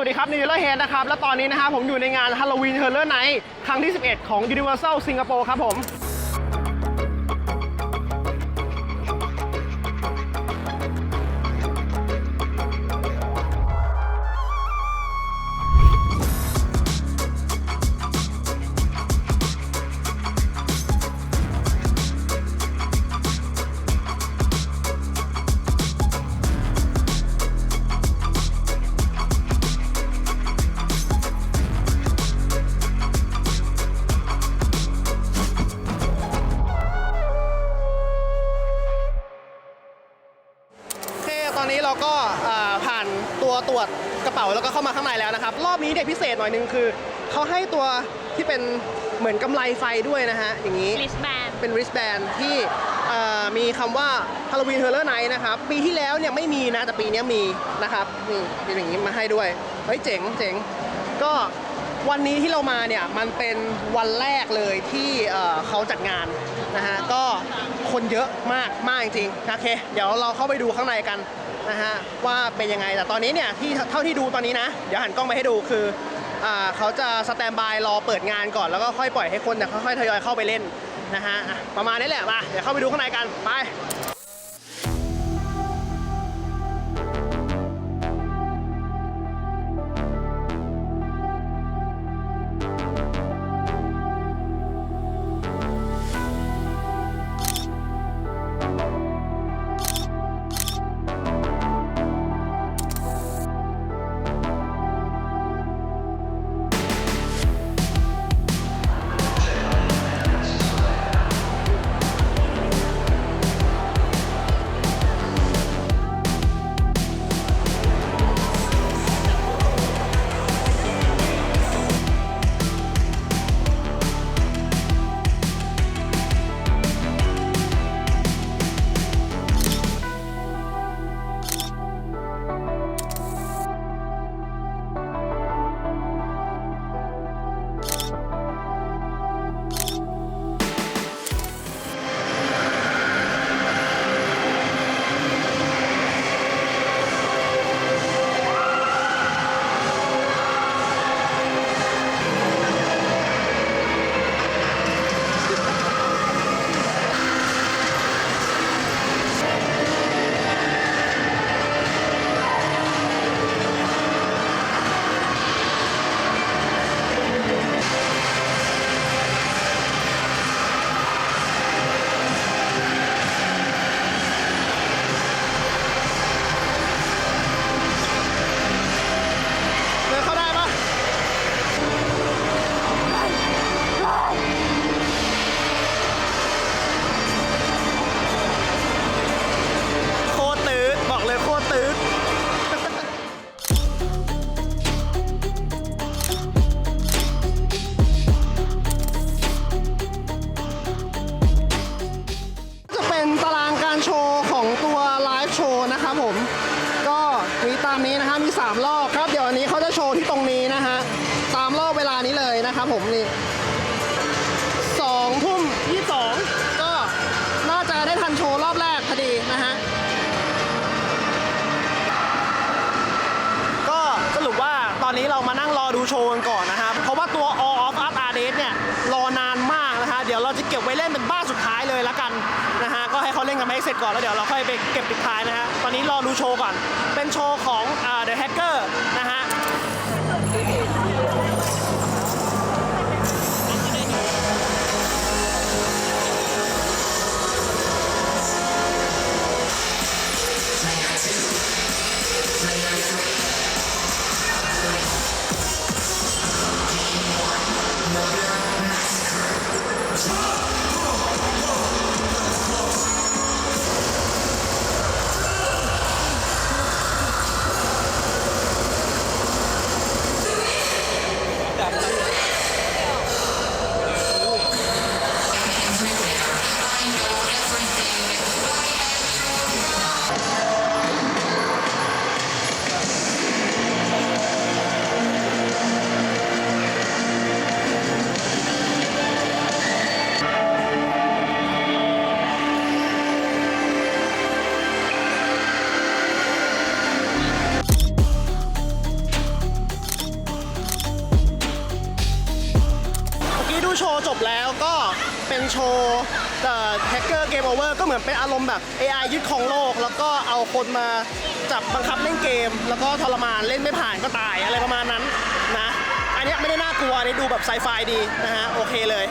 วัสดีครับนิวเลอร์เฮดนะครับ และตอนนี้นะครับผมอยู่ในงานฮาโลวีนเฮอร์เลอร์ไนท์ครั้งที่ 11 ของ Universal Singapore ครับผม เราก็อ่าผ่านตัวตรวจกระเป๋าแล้วก็เข้ามาข้างในแล้วนะครับ รอบนี้เด็กพิเศษหน่อยนึงคือเขาให้ตัวที่เป็นเหมือนกำไรไฟด้วยนะฮะ อย่างนี้ลิสแบนเป็น wristband ที่เอ่อมีคำว่า Halloween Horror Night นะครับ ปีที่แล้วเนี่ยไม่มีนะ แต่ปีนี้มีนะครับ นี่เป็นอย่างนี้มาให้ด้วย เฮ้ยเจ๋งเจ๋งก็วันนี้ที่เรามาเนี่ย มันเป็นวันแรกเลยที่เอ่อเขาจัดงานนะฮะ ก็คนเยอะมากมากจริงๆ โอเค เดี๋ยวเราเข้าไปดูข้างในกัน นะฮะว่าเป็นยังไงแต่ตอนนี้เนี่ยที่เท่าที่ดูตอนนี้นะ เดี๋ยวหันกล้องไปให้ดูคืออ่าเขาจะสแตนบายรอเปิดงานก่อนแล้วก็ค่อยปล่อยให้คนเนี่ยค่อยๆทยอยเข้าไปเล่นนะฮะอะประมาณนี้แหละมาเดี๋ยวเข้าไปดูข้างในกันไป นะครับผมนี่สองทุ่มยี่สองก็น่าจะได้ทันโชว์รอบแรกพอดีนะฮะก็สรุปว่าตอนนี้เรามานั่งรอดูโชว์กันก่อนนะครับ เพราะว่าตัว All of Art a r d a t เนี่ย รอนานมากนะฮะ เดี๋ยวเราจะเก็บไว้เล่นเป็นบ้านสุดท้ายเลยละกันนะฮะ ก็ให้เขาเล่นกันไปให้เสร็จก่อนแล้วเดี๋ยวเราค่อยไปเก็บปิดท้ายนะฮะ ตอนนี้รอดูโชว์ก่อน เป็นโชว์ของ เกอร์เกมโอเวอร์ก็เหมือนเป็นอารมณ์แบบ AI ยึดครองโลก แล้วก็เอาคนมาจับบังคับเล่นเกม แล้วก็ทรมานเล่นไม่ผ่านก็ตายอะไรประมาณนั้นนะ อันนี้ไม่ได้น่ากลัวอันนี้ดูแบบไซไฟดีนะฮะโอเคเลย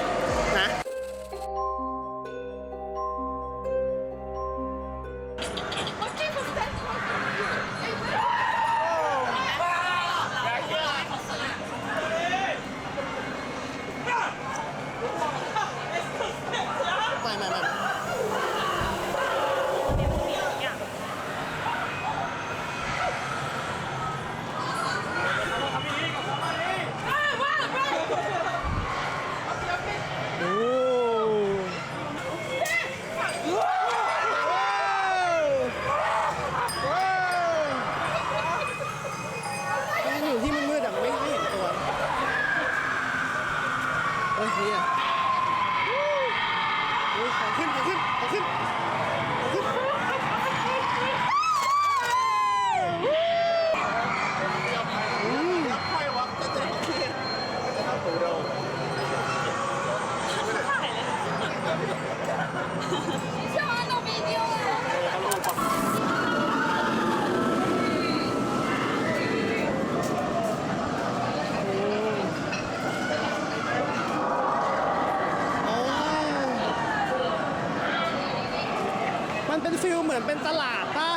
เป็นฟิลเหมือนเป็นตลาดป่ะ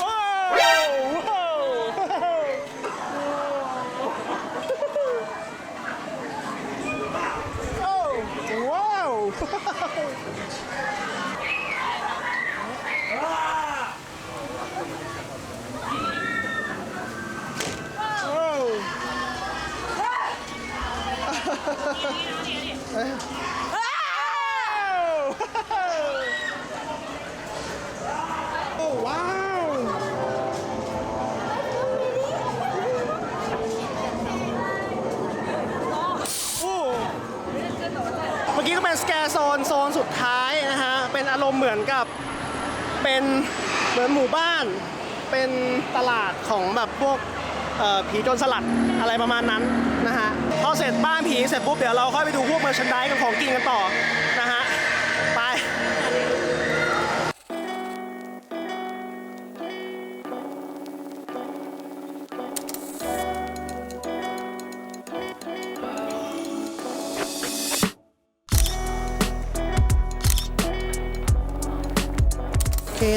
ว้าวว้าวโอ้ว้าว โอ้โอ้ว้าว โอ้เมื่อกี้ก็เป็นสแกร์โซนโซนสุด ท้ายนะฮะ เป็นอารมณ์เหมือนกับเป็นเหมือนหมู่บ้าน เป็นตลาดของแบบพวกผีโจรสลัดอะไรประมาณนั้นนะฮะพอเสร็จบ้านผีเสร็จปุ๊บเดี๋ยวเราค่อยไปดูพวกเมอร์ชันดายกับของกินกันต่อ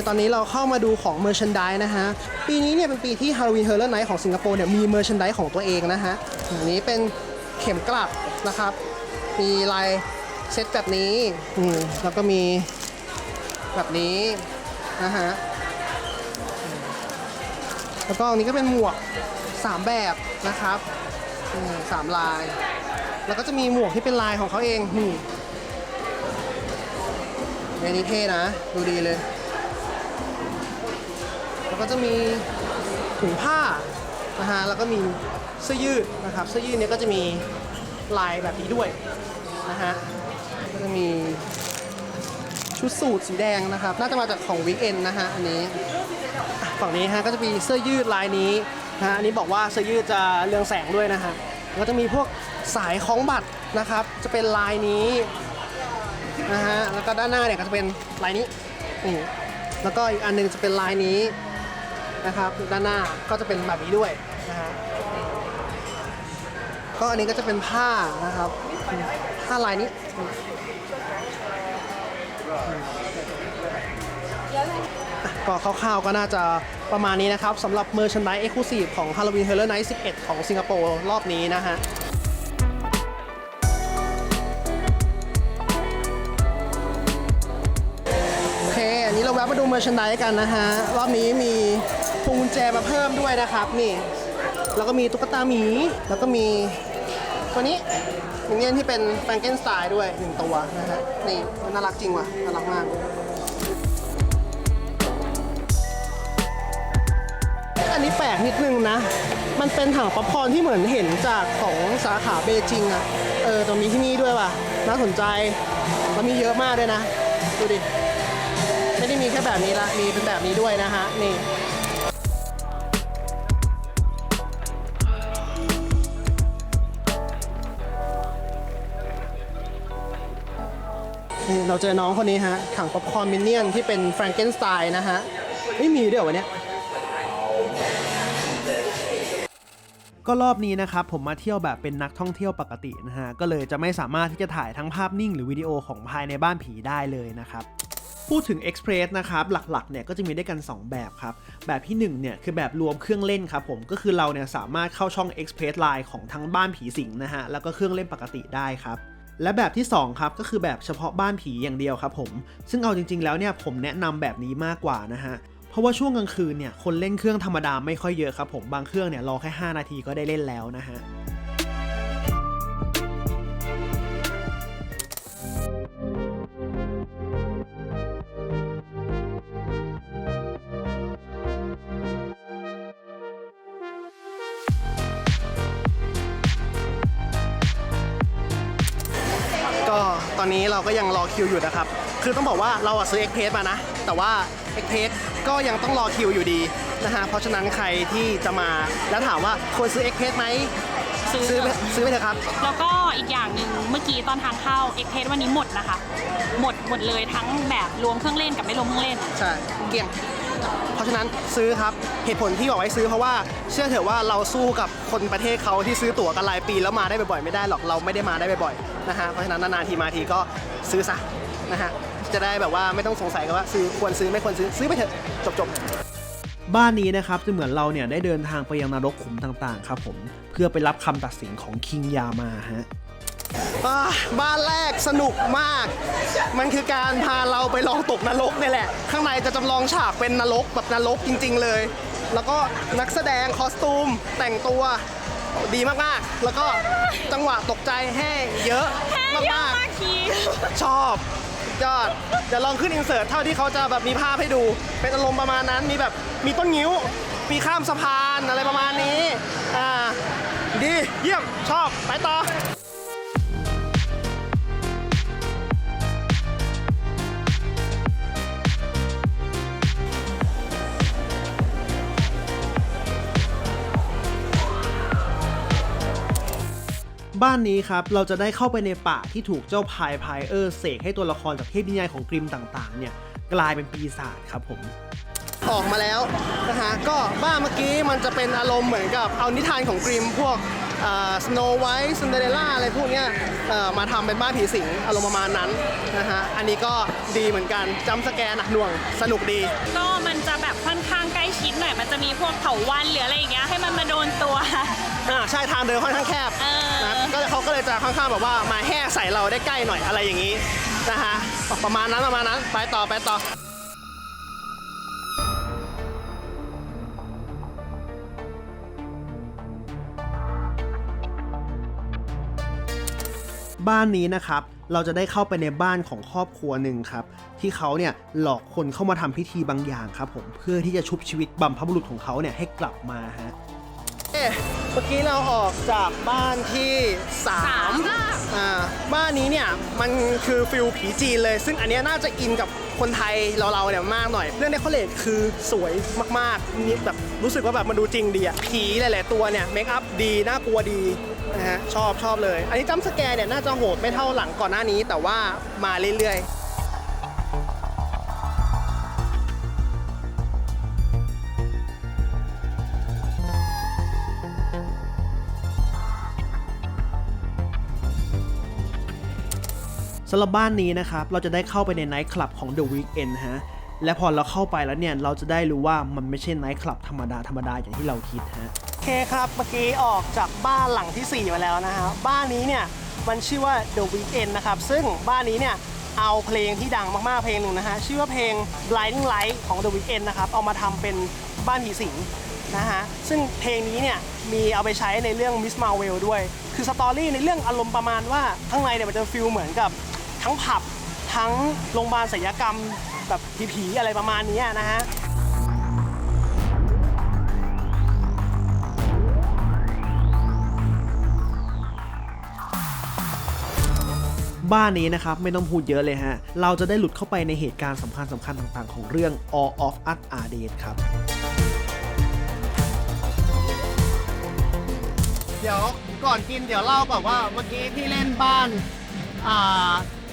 ตอนนี้เราเข้ามาดูของเมอร์ชันดายนะฮะ ปีนี้เนี่ยเป็นปีที่ Halloween Horror Night ของสิงคโปร์เนี่ยมีเมอร์ชันดายของตัวเองนะฮะ อันนี้เป็นเข็มกลัดนะครับ มีลายเซตแบบนี้อืมแล้วก็มีแบบนี้นะฮะ แล้วก็อันนี้ก็เป็นหมวก 3 แบบนะครับสามลาย แล้วก็จะมีหมวกที่เป็นลายของเขาเองนี่อันนี้เท่นะ ดูดีเลย ก็จะมีถุงผ้านะฮะแล้วก็มีเสื้อยืดนะครับ เสื้อยืดเนี้ยก็จะมีลายแบบนี้ด้วยนะฮะก็จะมีชุดสูทสีแดงนะครับ น่าจะมาจากของวิกเอนนะฮะอันนี้ฝั่งนี้ฮะก็จะมีเสื้อยืดลายนี้นะฮะอันนี้บอกว่าเสื้อยืดจะเรืองแสงด้วยนะฮะก็จะมีพวกสายคล้องบัตรนะครับ จะเป็นลายนี้นะฮะแล้วก็ด้านหน้าเนี่ยก็จะเป็นลายนี้นี่แล้วก็อีกอันหนึงจะเป็นลายนี้ นะครับด้านหน้าก็จะเป็นแบบนี้ด้วยนะฮะก็อันนี้ก็จะเป็นผ้านะครับผ้าลายนี้ก็คร่าวๆก็น่าจะประมาณนี้นะครับสำหรับ Merchandise Exclusive ของ Halloween Horror Night 11 ของสิงคโปร์รอบนี้นะฮะโอเค อันนี้เราแวะมาดูเมอร์ชันด s กันนะฮะ รอบนี้มี พวงกุญแจมาเพิ่มด้วยนะครับนี่แล้วก็มีตุ๊กตาหมี แล้วก็มีตัวนี้มินเนี่ยนที่เป็นแฟรงเกนสไตล์ด้วยหนึ่งตัวนะฮะนี่นน่ารักจริงว่ะน่ารักมากอันนี้แปลกนิดนึงนะ มันเป็นถังป๊อปคอร์นที่เหมือนเห็นจากของสาขาเบจิงอะเออตรงนี้ที่นี่ด้วยว่ะ น่าสนใจแล้วมีเยอะมากด้วยนะ ดูดิ ไม่ได้มีแค่แบบนี้ละ มีเป็นแบบนี้ด้วยนะฮะ นี่ นี่เราเจอน้องคนนี้ฮะ ถังป๊อปคอร์นมินเนี่ยนที่เป็นแฟรงเกนสไตน์นะฮะไม่มีด้วยเหรอวะเนี่ยก็รอบนี้นะครับผมมาเที่ยวแบบเป็นนักท่องเที่ยวปกตินะฮะ ก็เลยจะไม่สามารถที่จะถ่ายทั้งภาพนิ่งหรือวิดีโอของภายในบ้านผีได้เลยนะครับพูดถึง Express นะครับหลักๆเนี่ยก็จะมีได้กัน 2 แบบครับ แบบที่1เนี่ยคือแบบรวมเครื่องเล่นครับผมก็คือเราเนี่ยสามารถเข้าช่อง Express Line ของทั้งบ้านผีสิงนะฮะแล้วก็เครื่องเล่นปกติได้ครับ และแบบที่ 2 ครับก็คือแบบเฉพาะบ้านผีอย่างเดียวครับผมซึ่งเอาจริง ๆ แล้วเนี่ยผมแนะนำแบบนี้มากกว่านะฮะเพราะว่าช่วงกลางคืนเนี่ยคนเล่นเครื่องธรรมดาไม่ค่อยเยอะครับผมบางเครื่องเนี่ยรอแค่ 5 นาทีก็ได้เล่นแล้วนะฮะ อนนี้เราก็ยังรอคิวอยู่นะครับ คือต้องบอกว่าเราอะซื้อ e x p r e s s มานะ แต่ว่า e x p r e s s ก็ยังต้องรอคิวอยู่ดีนะฮะ เพราะฉะนั้นใครที่จะมาแล้วถามว่าควรซื้อ e x p r e s s ไหมซื้อซื้อไปซื้อไปเถอะครับ แล้วก็อีกอย่างหนึ่งเมื่อกี้ตอนทางเข้าเอ็กเพสวันนี้หมดนะคะ หมดหมดเลยทั้งแบบรวมเครื่องเล่นกับไม่รวมเครื่องเล่น ใช่ เกลี้ยงเพ ราะฉะนั้นซื้อครับเหตุผลที่บอกให้ซื้อเพราะว่าเชื่อเถอะว่าเราสู้กับคนประเทศเขาที่ซื้อตั๋วกันรายปีแล้วมาได้บ่อยๆไม่ได้หรอกเราไม่ได้มาได้บ่อยๆนะฮะเพราะฉะนั้นนานๆทีมาทีก็ซื้อซะนะฮะจะได้แบบว่าไม่ต้องสงสัยกันว่าซื้อควรซื้อไม่ควรซื้อซื้อไปเถอะจบๆบ้านนี้นะครับจะเหมือนเราเนี่ยได้เดินทางไปยังนรกขุมต่างๆ ครับผม เพื่อไปรับคำตัดสินของคิงยามาฮะ อ่าบ้านแรกสนุกมาก มันคือการพาเราไปลองตกนรกนี่แหละ ข้างในจะจำลองฉากเป็นนรกแบบนรกจริง ๆเลย แล้วก็นักแสดงคอสตูมแต่งตัวดีมากๆ แล้วก็จังหวะตกใจให้เยอะมากทีๆชอบยอดเดี๋ยวลองขึ้นอินเสิร์ตเท่าที่เขาจะแบบมีภาพให้ดู เป็นอารมณ์ประมาณนั้นมีแบบมีต้นงิ้ว มีข้ามสะพานอะไรประมาณนี้ อ่า ดีเยี่ยมชอบไปต่อ บ้านนี้ครับ เราจะได้เข้าไปในป่าที่ถูกเจ้าพายพายเออร์เสกให้ตัวละครจากเทพนิยายของกริมต่างๆ เนี่ยกลายเป็นปีศาจครับผม ออกมาแล้วนะฮะก็บ้านเมื่อกี้มันจะเป็นอารมณ์เหมือนกับเอานิทานของกริมพวกสโนไวท์ซินเดอเรลล่าอะไรพวกเนี้ยเอ่อมาทำเป็นบ้านผีสิงอารมณ์ประมาณนั้นนะฮะอันนี้ก็ดีเหมือนกันจำสแกนหนักหน่วงสนุกดี ก็มันจะแบบค่อนข้างใกล้ชิดหน่อยมันจะมีพวกเถาวันหรืออะไรอย่างเงี้ยให้มันมาโดนตัว อ่าใช่ทางเดินค่อนข้างแคบเออ นะก็เขาก็เลยจะค่อนข้างแบบว่ามาแห่ใส่เราได้ใกล้หน่อยอะไรอย่างนี้นะฮะประมาณนั้นประมาณนั้นไปต่อไปต่อ บ้านนี้นะครับ เราจะได้เข้าไปในบ้านของครอบครัวหนึ่งครับ ที่เขาเนี่ยหลอกคนเข้ามาทำพิธีบางอย่างครับผมเพื่อที่จะชุบชีวิตบัมพบุรุษของเขาเนี่ยให้กลับมาฮะเอ๊ะเมื่อกี้เราออกจากบ้านที่สาม3อ่าบ้านนี้เนี่ยมันคือฟิลผีจีนเลย ซึ่งอันเนี้ยน่าจะอินกับคนไทยเราเราๆเนี่ยมากหน่อย เรื่องเดคอเรทคือสวยมากๆนี่แบบรู้สึกว่าแบบมันดูจริงดีอะผีหลายๆตัวเนี่ยเมคอัพดีน่ากลัวดี นะฮะชอบชอบเลย อันนี้จัมป์สแกร์เนี่ยน่าจะโหดไม่เท่าหลังก่อนหน้านี้ แต่ว่ามาเรื่อยๆสำหรับบ้านนี้นะครับ เราจะได้เข้าไปในไนท์คลับของ The Weeknd ฮะ และพอเราเข้าไปแล้วเนี่ยเราจะได้รู้ว่ามันไม่ใช่ไนท์คลับธรรมดาธรรมดาอย่างที่เราคิดฮะ โอเคครับ เมื่อกี้ออกจากบ้านหลังที่ 4 มาแล้วนะฮะบ้านนี้เนี่ยมันชื่อว่า The Weeknd นะครับ ซึ่งบ้านนี้เนี่ยเอาเพลงที่ดังมากๆเพลงหนึ่งนะฮะชื่อว่าเพลง Blinding Light ของ The Weeknd นะครับเอามาทำเป็นบ้านผีสิงนะฮะซึ่งเพลงนี้เนี่ยมีเอาไปใช้ในเรื่อง Miss Marvel ด้วย คือสตอรี่ในเรื่องอารมณ์ประมาณว่าข้างในเนี่ยมันจะฟิลเหมือนกับทั้งผับ ทั้งโรงพยาบาลศัลยกรรม แบบผีๆอะไรประมาณนี้นะฮะบ้านนี้นะครับไม่ต้องพูดเยอะเลยฮะ เราจะได้หลุดเข้าไปในเหตุการณ์สำคัญสำคัญต่างๆ ของเรื่อง All of Us Are Dead ครับ เดี๋ยวก่อนกินเดี๋ยวเล่าแบบว่าเมื่อกี้ที่เล่นบ้าน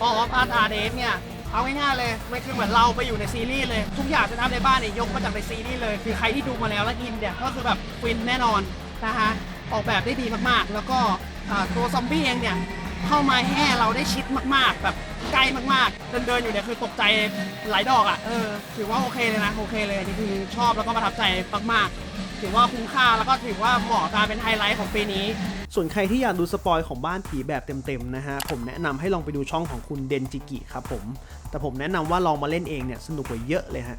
All of Us Are Dead เนี่ย เอาง่ายๆเลยมันคือเหมือนเราไปอยู่ในซีรีส์เลย ทุกอย่างจะทำในบ้านเนี่ยยกมาจากในซีรีส์เลย คือใครที่ดูมาแล้วแล้วอินเนี่ยก็คือแบบฟินแน่นอนนะฮะออกแบบได้ดีมากๆ แล้วก็ตัวซอมบี้เองเนี่ยเข้ามาแห่เราได้ชิดมากๆ แบบใกล้มากๆ เดินเดินๆอยู่เนี่ยคือตกใจหลายดอกอะเออถือว่าโอเคเลยนะโอเคเลยนี่คือชอบแล้วก็ประทับใจมากๆ ถือว่าคุ้มค่าแล้วก็ถือว่าเหมาะกับการเป็นไฮไลท์ของปีนี้ ส่วนใครที่อยากดูสปอยของบ้านผีแบบเต็มๆนะฮะ ผมแนะนำให้ลองไปดูช่องของคุณเดนจิกิครับผม แต่ผมแนะนำว่าลองมาเล่นเองเนี่ยสนุกกว่าเยอะเลยฮะ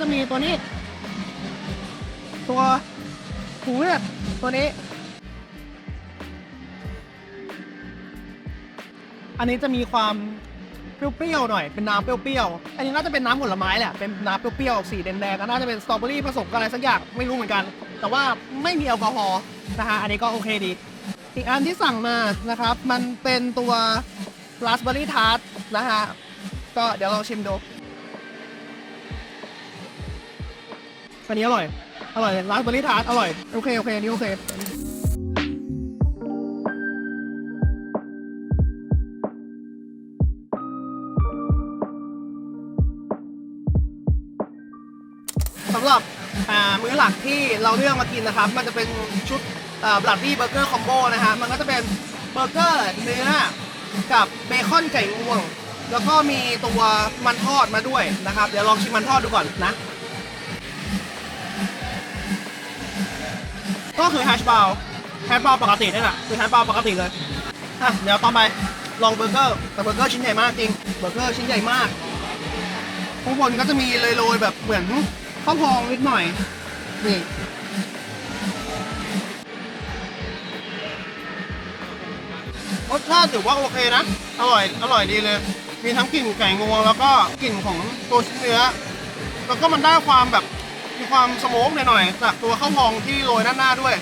จะมีตัวนี้ ตัวหูเลือดตัวนี้ อันนี้จะมีความเปรี้ยวๆหน่อย เป็นน้ำเปรี้ยวๆ อันนี้น่าจะเป็นน้ำผลไม้แหละ เป็นน้ำเปรี้ยวๆ สีแดงๆน่าจะเป็นสตรอเบอรี่ผสมกับอะไรสักอย่าง ไม่รู้เหมือนกัน แต่ว่าไม่มีแอลกอฮอล์นะฮะ อันนี้ก็โอเคดี อีกอันที่สั่งมานะครับ มันเป็นตัวราสเบอรี่ทาร์ตนะฮะ ก็เดี๋ยวลองชิมดู อันนี้อร่อย อร่อยร้าสเบอรี่ทาร์ตอร่อย โอเค โอเค อันนี้โอเคสำหรับมื้อหลักที่เราเลือกมากินนะครับ มันจะเป็นชุดบลัดดี้เบอร์เกอร์คอมโบนะฮะ มันก็จะเป็นเบอร์เกอร์เนื้อกับเบคอนไก่งวง แล้วก็มีตัวมันทอดมาด้วยนะครับ เดี๋ยวลองชิมมันทอดดูก่อนนะ ก็คือแฮชบราวน์แฮชบราวน์ปกตินี่แหละคือแฮชบราวน์ปกติเลยอะเดี๋ยวต่อไปลองเบอร์เกอร์แต่เบอร์เกอร์ชิ้นใหญ่มากจริงเบอร์เกอร์ชิ้นใหญ่มากข้างบนก็จะมีโรยๆแบบเหมือนข้าวพองนิดหน่อยนี่รสชาติถือว่าโอเคนะ อร่อย อร่อยดีเลย มีทั้งกลิ่นไก่งวง แล้วก็กลิ่นของตัวชิ้นเนื้อ แล้วก็มันได้ความแบบ ความสโมกหน่อยๆจากตัวข้าวพองที่โรยด้านหน้าด้วย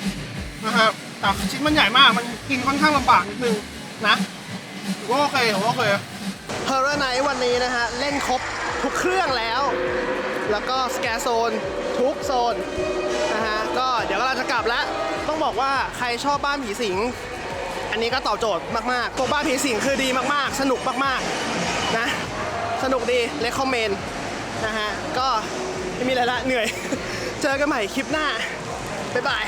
นะครับแต่ชิ้นมันใหญ่มากมันกินค่อนข้างลำบากนิดนึงนะว่าโอเคถือว่าโอเคเฮอร์ไนท์วันนี้นะฮะ เล่นครบทุกเครื่องแล้ว แล้วก็สแกโซน ทุกโซนนะฮะ ก็เดี๋ยวเราจะกลับแล้ว ต้องบอกว่าใครชอบบ้านผีสิง อันนี้ก็ตอบโจทย์มากๆตัวบ้านผีสิงคือดีมากๆ สนุกมากๆนะ สนุกดีเลคคอมเมนต์นะฮะ ก็ ไม่มีอะไรละเหนื่อย เจอกันใหม่คลิปหน้า บ๊ายบาย